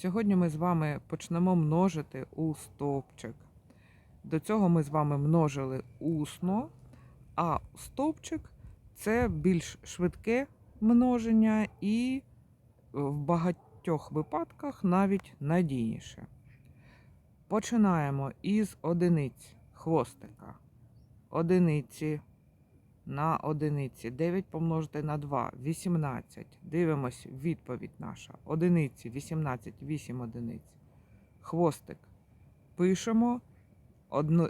Сьогодні ми з вами почнемо множити у стовпчик. До цього ми з вами множили усно, а стовпчик це більш швидке множення і в багатьох випадках навіть надійніше. Починаємо із одиниць хвостика. Одиниці на одиниці. 9 помножити на 2 18. Дивимось відповідь наша. Одиниці 18, 8 одиниць. Хвостик. Пишемо.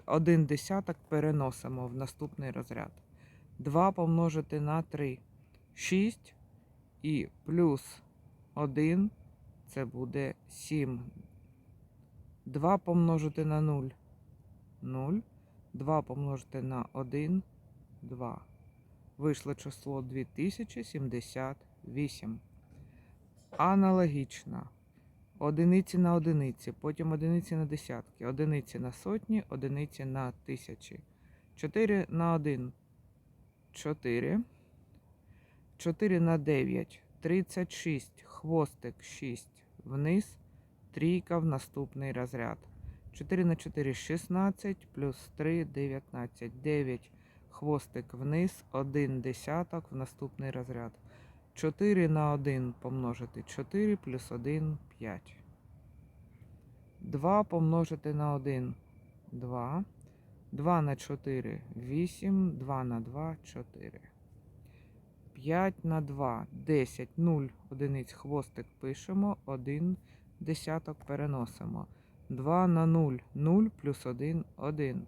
Один десяток переносимо в наступний розряд. 2 помножити на 3. 6 і плюс 1 це буде 7. 2 помножити на 0. 0. 2 помножити на 1. 2. Вийшло число 2078. Аналогічно. Одиниці на одиниці, потім одиниці на десятки, одиниці на сотні, одиниці на тисячі. 4 на 1 4. 4 на 9 36. Хвостик 6 вниз. Трійка в наступний розряд. 4 на 4 16 плюс 3 19. 9 хвостик вниз, 1 десяток в наступний розряд. 4 на 1 помножити 4 плюс 1 5. 2 помножити на 1 2. 2 на 4 8. 2 на 2 4. 5 на 2 10. 0 одиниць хвостик пишемо. 1 десяток переносимо. 2 на 0 0 плюс 1 1.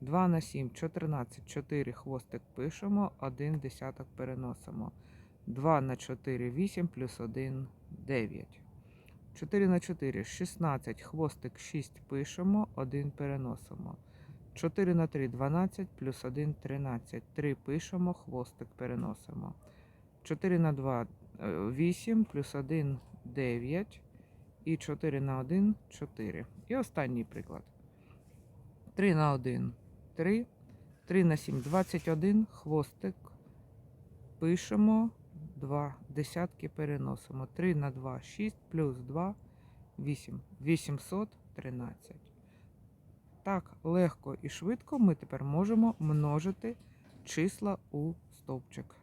2 на 7 14. 4 хвостик пишемо. 1 десяток переносимо. 2 на 4 8 плюс 1 9. 4 на 4 16. Хвостик 6 пишемо. 1 переносимо. 4 на 3 12 плюс 1 13. 3 пишемо. Хвостик переносимо. 4 на 2 е, 8 плюс 1 9. І 4 на 1 4. І останній приклад. 3 на 1 3. 3 на 7 21. Хвостик. Пишемо. 2 десятки переносимо. 3 на 2 6 плюс 2 8. 813. Так, легко і швидко ми тепер можемо множити числа у стовпчик.